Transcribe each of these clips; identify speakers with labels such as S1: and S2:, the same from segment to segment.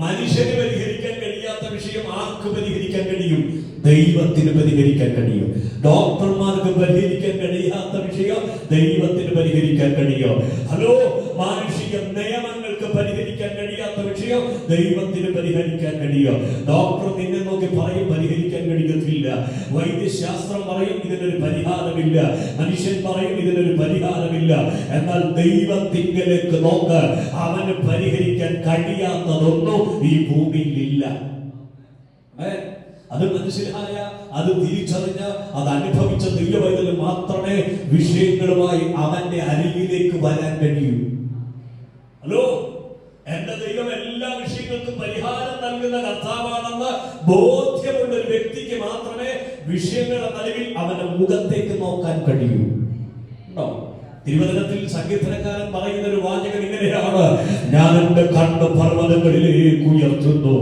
S1: മനുഷ്യന് പരിഹരിക്കാൻ കഴിയാത്ത വിഷയം ആർക്ക് പരിഹരിക്കാൻ കഴിയും ദൈവത്തിന് പരിഹരിക്കാൻ കഴിയും ഡോക്ടർമാർക്ക് പരിഹരിക്കാൻ കഴിയാത്ത വിഷയം ദൈവത്തിന് പരിഹരിക്കാൻ കഴിയും ഹലോ മാനുഷിക നിയമങ്ങൾക്ക് പരിഹരിക്കാൻ കഴിയാത്ത വിഷയം ദൈവത്തിന് പരിഹരിക്കാൻ കഴിയുക ഡോക്ടർ നിന്നെ നോക്കി പറയും പരിഹരിക്കാൻ കഴിയത്തില്ല വൈദ്യശാസ്ത്രം പറയും ഇതിനൊരു പരിഹാരമില്ല മനുഷ്യൻ പറയും ഇതിനൊരു പരിഹാരമില്ല എന്നാൽ ദൈവത്തിങ്കലേക്ക് നോക്ക് അവന് പരിഹരിക്കാൻ കഴിയാത്തതൊന്നും ഈ ഭൂമിയിലില്ല അത് മനസ്സിലായ അത് തിരിച്ചറിഞ്ഞ അത് അനുഭവിച്ച ദൈവവൈദ്യം മാത്രമേ വിഷയങ്ങളുമായി അവന്റെ അരികിലേക്ക് വരാൻ കഴിയൂ ദൈവം എല്ലാ വിഷയങ്ങൾക്കും പരിഹാരം നൽകുന്ന കർത്താവാണെന്ന് ബോധ്യമുള്ള ഒരു വ്യക്തിക്ക് മാത്രമേ വിഷയങ്ങളെ നടുവിൽ അവന്റെ മുഖത്തേക്ക് നോക്കാൻ കഴിയൂ തിരുവനന്തപുരത്തിൽ സങ്കീർത്തനക്കാരൻ പറയുന്ന ഒരു വാചകൻ ഇങ്ങനെയാണ് ഞാൻ എന്റെ കണ്ണ് പർവ്വതങ്ങളിലേക്ക് ഉയർത്തുന്നു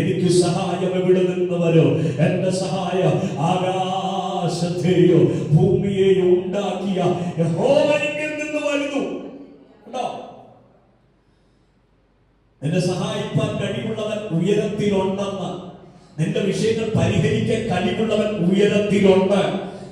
S1: എനിക്ക് സഹായം എവിടെ നിന്നവരോ എന്റെ സഹായം ആകാശത്തെയോ ഭൂമിയെയോ ഉണ്ടാക്കിയ നിന്നെ സഹായിക്കാൻ കഴിവുള്ളവൻ ഉയരത്തിലുണ്ടെന്ന് നിന്റെ വിഷയങ്ങൾ പരിഹരിക്കാൻ കഴിവുള്ളവൻ ഉയരത്തിലുണ്ട്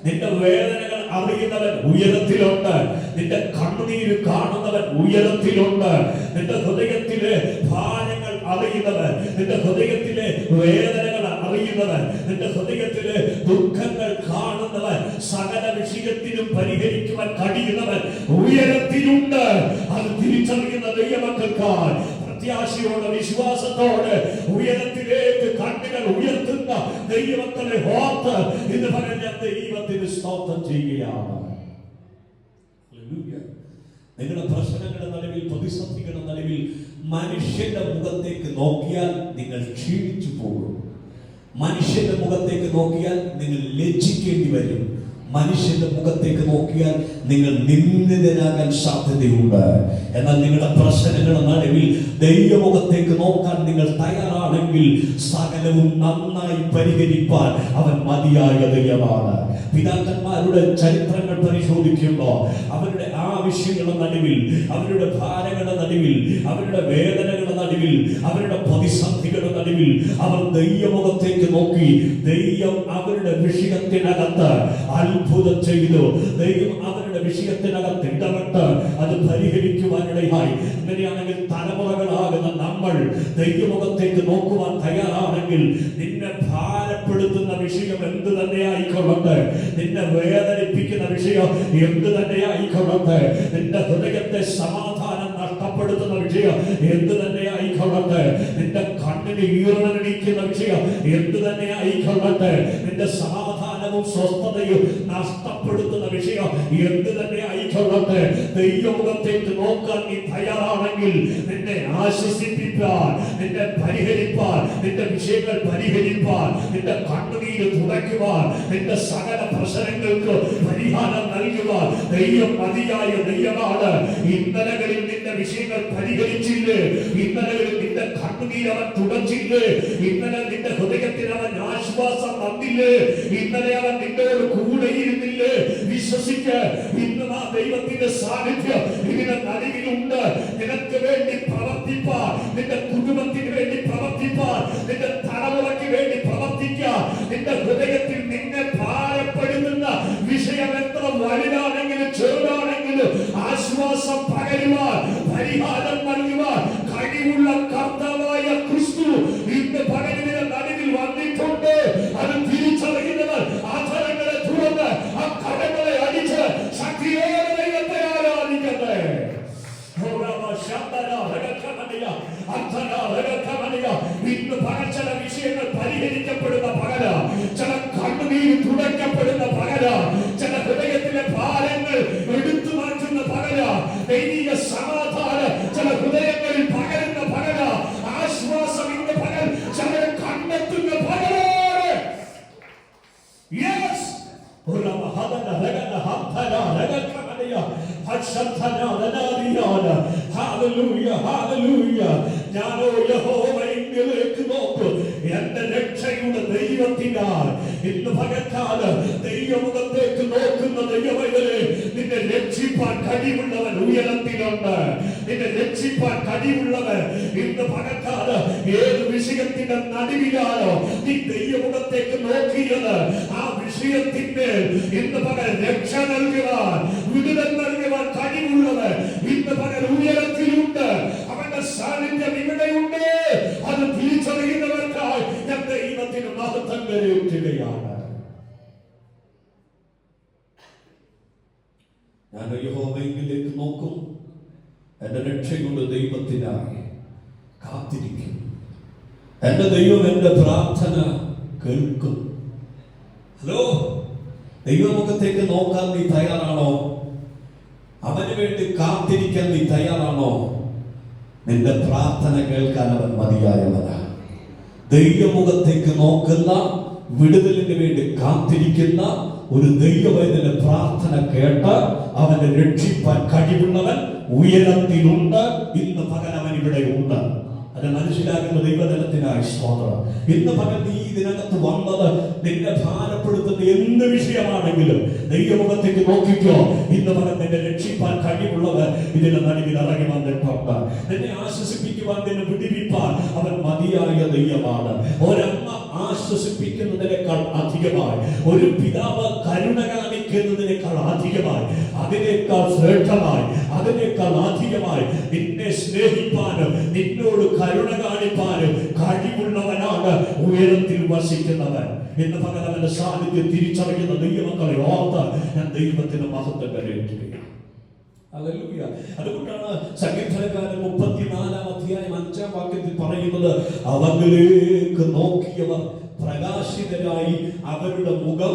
S1: നിന്റെ വേദനകൾ അറിയുന്നവൻ ഉയരത്തിലുണ്ട് നിന്റെ കണ്ണുനീര് കാണുന്നവൻ ഉയരത്തിലുണ്ട് നിന്റെ ഹൃദയത്തിലെ ഭാരങ്ങൾ അറിയുന്നവൻ നിന്റെ ഹൃദയത്തിലെ വേദനകൾ അറിയുന്നവൻ നിന്റെ ഹൃദയത്തിലെ ദുഃഖങ്ങൾ കാണുന്നവൻ സകല വിഷയത്തിലും പരിഹരിക്കുവാൻ കഴിയുന്നവൻ ഉയരത്തിലുണ്ട് അത് തിരിച്ചറിയുന്ന ദൈവമക്കൾക്കാൻ പ്രത്യാശയോടെ വിശ്വാസത്തോടെ ഉയരത്തിലേക്ക് കണ്ണുകൾ ഉയർത്തുന്ന ദൈവത്തിന്റെ ഹോത്ത് എന്ന് പറഞ്ഞ ദൈവത്തിന് സ്തോത്രം ചെയ്യുകയാണ് നിങ്ങളുടെ പ്രശ്നങ്ങളുടെ നടുവിൽ പ്രതിസന്ധികളുടെ നടുവിൽ മനുഷ്യന്റെ മുഖത്തേക്ക് നോക്കിയാൽ നിങ്ങൾ ക്ഷീണിച്ചു പോകും മനുഷ്യന്റെ മുഖത്തേക്ക് നോക്കിയാൽ നിങ്ങൾ ലജ്ജിക്കേണ്ടി വരും മനുഷ്യന്റെ മുഖത്തേക്ക് നോക്കിയാൽ നിങ്ങൾ നിന്ദിതനാകാൻ സാധ്യതയുണ്ട് എന്നാൽ നിങ്ങളുടെ പ്രശ്നങ്ങളുടെ നടുവിൽ ദൈവമുഖത്തേക്ക് നോക്കാൻ നിങ്ങൾ തയ്യാറാണെങ്കിൽ സകലവും നന്നായി പരിഹരിപ്പാൻ അവൻ മതിയായ ദൈവമാണ് പിതാക്കന്മാരുടെ ചരിത്രങ്ങൾ പരിശോധിക്കുമ്പോൾ അവരുടെ ആവശ്യങ്ങളുടെ നടുവിൽ അവരുടെ ഭാരങ്ങളുടെ നടുവിൽ അവരുടെ വേദനകളുടെ നടുവിൽ അവരുടെ പ്രതിസന്ധികളുടെ നടുവിൽ അവർ ദൈവമുഖത്തേക്ക് നോക്കി ദൈവം അവരുടെ വിഷയത്തിനകത്ത് അല്ല അത്ഭുതം ചെയ്തു ദൈവം അവരുടെ വിഷയത്തിനകത്ത് ഇടപെട്ട് അത് പരിഹരിക്കുവാനിടയായി അങ്ങനെയാണെങ്കിൽ തലമുറകളാകുന്ന നമ്മൾ ദൈവമുഖത്തേക്ക് നോക്കുവാൻ തയ്യാറാണെങ്കിൽ നിന്നെ ഭാരപ്പെടുത്തുന്ന വിഷയം എന്ത് തന്നെ ആയിക്കൊള്ളട്ടെ നിന്നെ വേദനിപ്പിക്കുന്ന വിഷയം എന്ത് തന്നെ ആയിക്കൊള്ളട്ടെ നിന്റെ ഹൃദയത്തെ സമാധാനം നഷ്ടപ്പെടുത്തുന്ന വിഷയം എന്ത് തന്നെ ആയിക്കൊള്ളട്ടെ നിന്റെ കണ്ണിന് ഈറനടിക്കുന്ന വിഷയം എന്ത് തന്നെ ആയിക്കൊള്ളട്ടെ നിന്റെ സമാ സമാധാനവും സ്വസ്ഥതയും നഷ്ടപ്പെടുത്തുന്ന വിഷയം എന്ത് തന്നെ ആയിക്കൊള്ളട്ടെ ദൈവമുഖത്തേക്ക് നോക്കാൻ നീ തയ്യാറാണെങ്കിൽ നിന്നെ ആശ്വസിപ്പിക്കാൻ നിന്നെ പരിഹരിപ്പാൻ നിന്റെ വിഷയങ്ങൾ പരിഹരിപ്പാൻ നിന്റെ കണ്ണുനീര് തുടയ്ക്കുവാൻ നിന്റെ സകല പ്രശ്നങ്ങൾക്ക് പരിഹാരം നൽകുവാൻ ദൈവം മതിയായ ദൈവമാണ് ഇന്നലകളിൽ നിന്റെ വിഷയങ്ങൾ പരിഹരിച്ചില്ലേ ഇന്നലകളിൽ നിന്റെ കണ്ണുനീരവൻ തുടച്ചില്ലേ ഇന്നലെ നിന്റെ ഹൃദയത്തിനവൻ ആശ ആശ്വാസം തന്നില്ലേ ഇന്നലെ അവൻ നിന്നോട് കൂടെയിരുന്നില്ലേ വിശ്വസിക്ക ഇന്ന് ആ ദൈവത്തിന്റെ സാന്നിധ്യം ഇതിന്റെ നടുവിലുണ്ട് നിനക്ക് വേണ്ടി പ്രവർത്തിപ്പാൻ നിന്റെ കുടുംബത്തിന് വേണ്ടി പ്രവർത്തിപ്പാൻ നിന്റെ തലമുറയ്ക്ക് വേണ്ടി പ്രവർത്തിക്ക നിന്റെ ഹൃദയത്തിൽ നിന്നെ ഭാരപ്പെടുത്തുന്ന വിഷയം എത്ര വലുതാണെങ്കിലും ചെറുതാണെങ്കിലും ആശ്വാസം പകരുവാൻ പരിഹാരം നൽകുവാൻ കഴിവുള്ള കർത്ത തുടക്കപ്പെടുന്ന പകല ചില ഹൃദയത്തിലെ ഭാരങ്ങൾ എടുത്തു മാറ്റുന്ന പകല ദൈവിക സമാധാനം ചില ഹൃദയങ്ങളിൽ പകരുന്ന പകല ആശ്വാസം ഇന്ന് പകൽ ചിലരെ കണ്ടെത്തുന്ന പകലാണ് യെസ് ഒരു മഹദന രഗന ഹബ്ദന രഗകമനയ ഹക്ഷതന രനാരിയാന ഹാലലൂയ ഹാലലൂയ ഞാനോ യഹോവ എങ്കിലേ എന്നാൽ ഇന്ന് ഭയക്കാതെ ദൈവമുഖത്തേക്ക് നോക്കുന്ന ദൈവമൈതലെ നിന്നെ രക്ഷിപ്പാൻ കഴിവുള്ളവൻ ഉയരത്തിലുണ്ട് നിന്നെ രക്ഷിപ്പാൻ കഴിവുള്ളവൻ ഇന്ന് ഭയക്കാതെ ഏത് വിഷയത്തിന്റെ നടുവിലാണോ നീ ദൈവമുഖത്തേക്ക് നോക്കിയത് ആ വിഷയത്തിന്റെ ഇന്ന് പകരം രക്ഷ നൽകുവാൻ വിടുതങ്ങൾ വെച്ചിടുകയാണ് ഞാൻ യഹോവയിലേക്ക് നോക്കും എന്റെ രക്ഷയുള്ള ദൈവത്തിനായി കാത്തിരിക്കും എന്റെ ദൈവം എന്റെ പ്രാർത്ഥന കേൾക്കും ഹലോ ദൈവമുഖത്തേക്ക് നോക്കാൻ നീ തയ്യാറാണോ അവന് വേണ്ടി കാത്തിരിക്കാൻ നീ തയ്യാറാണോ നിന്റെ പ്രാർത്ഥന കേൾക്കാൻ അവൻ മതിയായവനാണ് ദൈവമുഖത്തേക്ക് നോക്കുന്ന വിടുതലിന് വേണ്ടി കാത്തിരിക്കുന്ന ഒരു ദൈവവേദന പ്രാർത്ഥന കേട്ട് അവനെ രക്ഷിപ്പാൻ കഴിവുള്ളവൻ ഉയരത്തിലുണ്ട് ഇന്ന് പകൻ അവൻ ഇവിടെ ഉണ്ട് അത് മനസ്സിലാക്കുന്ന ദൈവതലത്തിനായി സ്തോത്രം ഇന്ന് പകൻ നീ ഇതിനകത്ത് വന്നത് നിന്നെ ഭാരപ്പെടുത്തുന്ന എന്ത് വിഷയമാണെങ്കിലും ദൈവമുഖത്തേക്ക് നോക്കിക്കോ ഇന്ന് പകൻ നിന്നെ രക്ഷിപ്പാൻ കഴിവുള്ളത് ഇതിന്റെ നടുവിൽ ഇറങ്ങി വന്നിട്ടുണ്ട് നിന്നെ ആശ്വസിപ്പിക്കുവാൻ നിന്നെ വിടിവിപ്പാൻ അവൻ മതിയായ ദൈവമാണ് ഓരോ ആശ്വസിപ്പിക്കുന്നതിനേക്കാൾ അധികമായി ഒരു പിതാവ് കരുണ കാണിക്കുന്നതിനേക്കാൾ അധികമായി അതിനേക്കാൾ ശ്രേഷ്ഠമായി അതിനേക്കാൾ അധികമായി നിന്നെ സ്നേഹിപ്പാനും നിന്നോട് കരുണ കാണിപ്പാനും കഴിവുള്ളവനാണ് ഉയരത്തിൽ വസിക്കുന്നവൻ എന്ന് അവന്റെ സാന്നിധ്യം തിരിച്ചറിയുന്ന ദൈവമക്കളെ ഓർത്ത് ഞാൻ ദൈവത്തിന്റെ മഹത്വം കരയേറ്റുകയാണ് അതുകൊണ്ടാണ് സംഗീത അവനിലേക്ക് നോക്കിയവർ നിരാശിതരായി അവരുടെ മുഖം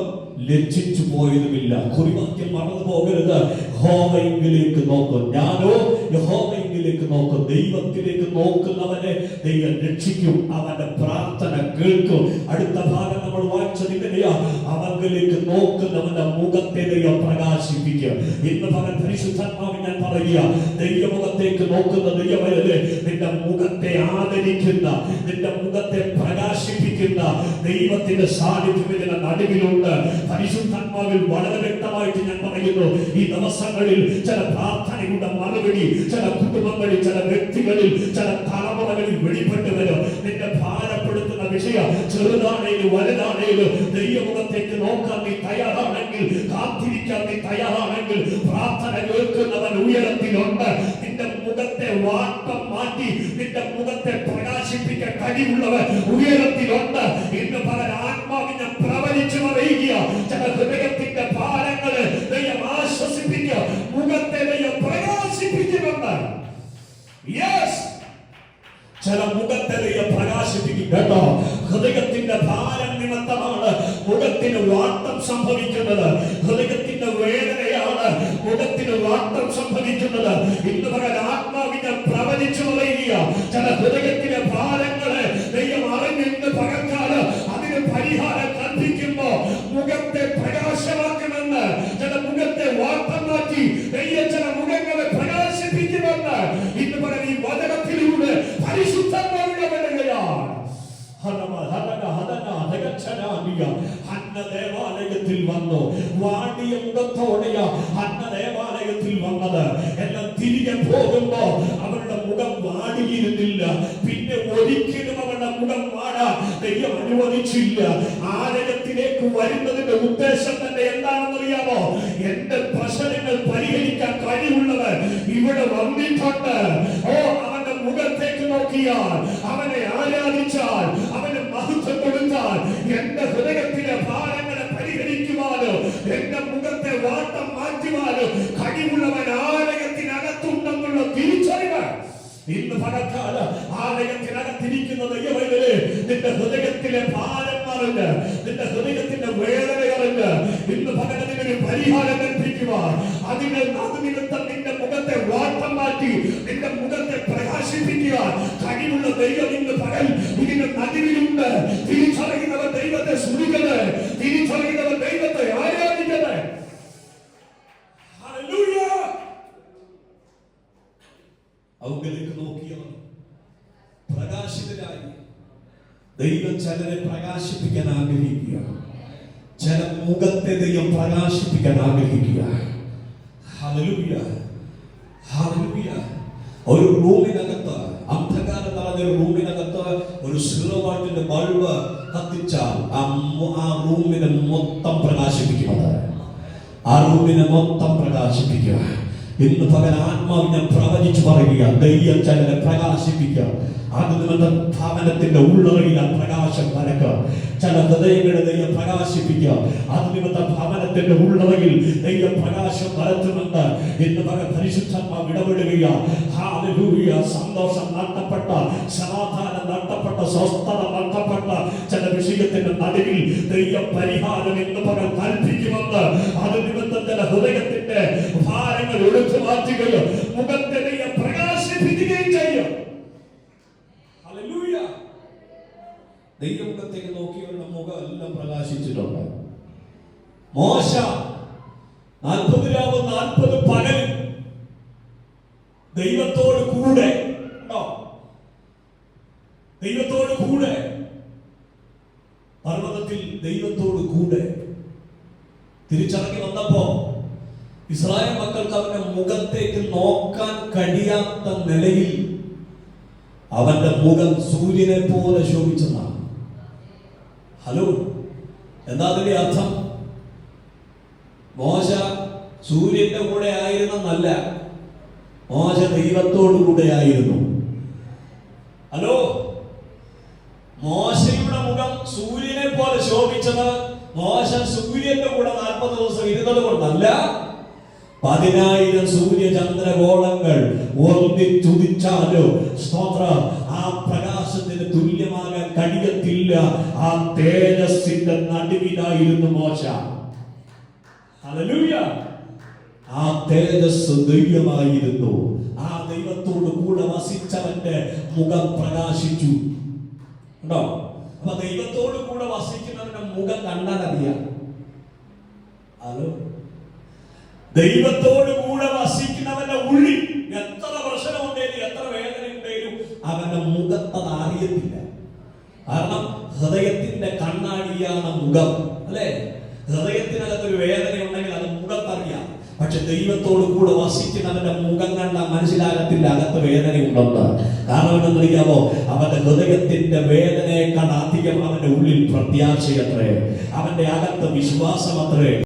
S1: ലജ്ജിച്ചു പോയതുമില്ല കുറിവാക്യം മറന്നു പോകരുത് ഹോമയിലേക്ക് നോക്കും ഞാനോ യഹോവയിലേക്ക് നോക്കും ദൈവത്തിലേക്ക് നോക്കുന്നവനെ ദൈവം രക്ഷിക്കും അവന്റെ പ്രാർത്ഥന കേൾക്കും അടുത്ത ഭാഗം നമ്മൾ വായിച്ചത് ഇങ്ങനെയാ അവങ്കിലേക്ക് നോക്കുന്നവന്റെ മുഖത്തെ ദൈവം പ്രകാശിപ്പിക്കുക ഇന്ന് പകൽ പരിശുദ്ധാത്മാവ് ഞാൻ പറയുക ദൈവമുഖത്തേക്ക് നോക്കുന്ന ദൈവമല്ലേ നിന്റെ മുഖത്തെ ആദരിക്കുന്ന നിന്റെ മുഖത്തെ പ്രകാശിപ്പിക്കുന്ന ദൈവ ദൈവത്തിന്റെ സാന്നിധ്യം ഇതിന്റെ നടുവിലുണ്ട് പരിശുദ്ധാത്മാവിൽ വളരെ വ്യക്തമായിട്ട് ഞാൻ പറയുന്നു ഈ ദിവസങ്ങളിൽ ചില പ്രാർത്ഥനയുടെ മറുപടി ചില കുടുംബങ്ങളിൽ ചില വ്യക്തികളിൽ ചില തലമുറകളിൽ വെളിപ്പെട്ടു വരും നിന്റെ ഭാരപ്പെടുത്തുന്ന വിഷയം ചെറുതാണേലും വലുതാണേലും ദൈവമുഖത്തേക്ക് നോക്കാൻ നീ തയ്യാറാണെങ്കിൽ കാത്തിരിക്കാൻ നീ തയ്യാറാണെങ്കിൽ പ്രാർത്ഥന കേൾക്കുന്നവൻ ഉയരത്തിലുണ്ട് നിന്റെ മുഖത്തെ വാട്ടം മാറ്റി നിന്റെ മുഖത്തെ പ്രകാശിപ്പിക്കാൻ കഴിവുള്ളവർ ഉയരത്തിലുണ്ട് ഇന്ന് പല ആത്മാവിനെ പ്രവചിച്ചു അറിയിക്കുക ചില ഹൃദയത്തിന്റെ ഭാരങ്ങള് ദൈവം ആശ്വസിപ്പിക്കുക മുഖത്തെ ദൈവം പ്രകാശിപ്പിക്കുന്നുണ്ട് യെസ് ചില മുഖത്തെ ദൈവം പ്രകാശിപ്പിക്കും കേട്ടോ ഹൃദയത്തിന്റെ ഭാരം നിമിത്തമാണ് മുഖത്തിന് വാട്ടം സംഭവിക്കുന്നത് ഹൃദയത്തിന്റെ മാത്രം സംഭവിക്കുന്നത് ഇന്ന് പറയാൻ ആത്മാവിനെ പ്രവചിച്ചു പറയുക ചില ഹൃദയത്തിലെ ഭാരങ്ങളെ ദൈവം അറിഞ്ഞിട്ട് പകർത്താല് അതിന് പരിഹാരം കൽപ്പിക്കുമ്പോ മുഖത്തെ പ്രകാശമാക്കുമെന്ന് ചില മുഖത്തെ വാർത്ത മാറ്റി ദൈവം ചില മുഖങ്ങളെ പ്രകാശിപ്പിക്കുമെന്ന് ഇന്ന് പറയാൻ ഈ വചനത്തിലൂടെ പരിശുദ്ധങ്ങളുടെ വരികയാണ് ദേവാലയത്തിൽ വന്നു വാണിയ മുഖത്തോടെയാ അന്ന ദേവാലയത്തിൽ പോകുന്നത് എന്നാൽ തിരികെ പോകുമ്പോ അവരുടെ മുഖം വാടിയിരുന്നില്ല പിന്നെ ഒരിക്കലും അവരുടെ മുഖം വാടാൻ ദൈവം അനുവദിച്ചില്ല ആലയത്തിലേക്ക് വരുന്നതിന്റെ ഉദ്ദേശം തന്നെ എന്താണെന്നറിയാമോ എന്റെ പ്രശ്നങ്ങൾ പരിഹരിക്കാൻ കഴിവുള്ളവർ ഇവിടെ വന്നിട്ടുണ്ട് ഓ അവന്റെ മുഖത്തേക്ക് നോക്കിയാൽ അവനെ ആരാധിച്ചാൽ അവന് മഹത്വം കൊടുത്താൽ എന്റെ ദൈവവേദനെ നിന്റെ ഹൃദയത്തിലെ ഭാരം മാറില്ല നിന്റെ ഹൃദയത്തിന്റെ വേദനയറില്ല ഇന്ന് ഭഗവതിനൊരു പരിഹാരം കൽപ്പിക്കുക അതിന് നിമിത്തം നിന്റെ മുഖത്തെ വാട്ടം മാറ്റി നിന്റെ മുഖത്തെ പ്രകാശിപ്പിക്കുക കഴിവുള്ള ദൈവം ഇന്ന് പകൽ ഇതിന്റെ നടുവിലുണ്ട് തിരിച്ചറിയുന്നവർ ദൈവത്തെ സ്മരിക്കുന്നത് തിരിച്ചറിയുന്നവർ ദൈവം ചിലരെ പ്രകാശിപ്പിക്കാൻ ആഗ്രഹിക്കുക ചില മുഖത്തെ ദൈവം പ്രകാശിപ്പിക്കാൻ ആഗ്രഹിക്കുക ഒരു റൂമിനകത്ത് അന്ധകാരം നിറഞ്ഞ ഒരു റൂമിനകത്ത് ഒരു സിറോവാട്ടിന്റെ ബൾബ് കത്തിച്ചാൽ ആ റൂമിനെ മൊത്തം പ്രകാശിപ്പിക്കുന്നത് ആ റൂമിനെ മൊത്തം പ്രകാശിപ്പിക്കുക ഇന്ന് പകൽ ആത്മാവിനെ പ്രവചിച്ചു പറയുക ദൈവം ചിലരെ പ്രകാശിപ്പിക്കുക അത് നിങ്ങളുടെ ഭവനത്തിന്റെ ഉള്ളറയിൽ പ്രകാശം വരക്ക ചില ഹൃദയങ്ങളെ ദൈവം പ്രകാശിപ്പിക്കുക അത് നിങ്ങളുടെ ഭവനത്തിന്റെ ഉള്ളറയിൽ ദൈവം പ്രകാശം വരത്തുമെന്ന് ഇന്ന് പകൽ പരിശുദ്ധന്മാർ ഇടപെടുകയ സന്തോഷം നടത്തപ്പെട്ട സമാധാനം നടത്തപ്പെട്ട സ്വസ്ഥത നടത്തപ്പെട്ട ചില വിഷയത്തിന്റെ നടുവിൽ ദൈവം പരിഹാരം എന്ന് പകൽ കൽപ്പിക്കുമെന്ന് അത് നിമിത്തം ചില ഹൃദയത്തിന്റെ ഭാരങ്ങൾ ഒഴുകും പ്രവാചകന് മുഖത്തിനെ പ്രകാശിപ്പിക്കുകയും ചെയ്യും ദൈവമുഖത്തേക്ക് നോക്കിയവരുടെ മുഖം എല്ലാം പ്രകാശിച്ചിട്ടുണ്ട് മോശ നാൽപ്പത് രാവും നാൽപ്പത് പകലും ദൈവത്തോട് കൂടെ ദൈവത്തോട് കൂടെ പർവ്വതത്തിൽ ദൈവത്തോട് കൂടെ തിരിച്ചറങ്ങി വന്നപ്പോ ഇസ്രായേൽ മക്കൾക്ക് അവന്റെ മുഖത്തേക്ക് നോക്കാൻ കഴിയാത്ത നിലയിൽ അവന്റെ മുഖം സൂര്യനെ പോലെ ശോഭിച്ചതാണ് ഹലോ എന്താ അതിന്റെ അർത്ഥം മോശ സൂര്യന്റെ കൂടെ ആയിരുന്നല്ല മോശ ദൈവത്തോടു കൂടെ ആയിരുന്നു ഹലോ മോശയുടെ മുഖം സൂര്യനെ പോലെ ശോഭിച്ചത് മോശ സൂര്യന്റെ കൂടെ നാൽപ്പത് ദിവസം ഇരുന്നത് കൊണ്ടല്ല പതിനായിരം സൂര്യചന്ദ്രഗോളങ്ങൾ ഓർമ്മിച്ചുദിച്ചാലും സ്തോത്രം ആ പ്രകാശത്തിന് തുല്യമാകാൻ കഴിയത്തില്ല ആ തേജസ്സിന്റെ നടുവിലായിരുന്നു മോശ ആ തേജസ് ദൈവമായിരുന്നു ആ ദൈവത്തോട് കൂടെ വസിച്ചവന്റെ മുഖം പ്രകാശിച്ചു ഉണ്ടോ അപ്പൊ ദൈവത്തോട് കൂടെ വസിക്കുന്നവന്റെ മുഖം കണ്ടാൽ അറിയാം ഹലോ ദൈവത്തോട് കൂടെ വസിക്കുന്നവന്റെ ഉള്ളി എത്ര പ്രശ്നമുണ്ടേലും എത്ര വേദന ഉണ്ടേലും അവന്റെ മുഖത്തത് അറിയത്തില്ല കാരണം ഹൃദയത്തിന്റെ കണ്ണാടിയാണ് മുഖം അല്ലെ ഒരു വേദന ഉണ്ടെങ്കിൽ അത് മുഖത്തറിയാം പക്ഷെ ദൈവത്തോട് കൂടെ വസിക്കുന്നവന്റെ മുഖം കണ്ട മനസ്സിലാകത്തിന്റെ അകത്ത് ഉണ്ടെന്ന് കാരണം അറിയാമോ അവന്റെ ഹൃദയത്തിന്റെ വേദനയെക്കാൾ അധികം അവന്റെ ഉള്ളിൽ പ്രത്യാശയത്രേ അവന്റെ അകത്ത് വിശ്വാസം അത്രേ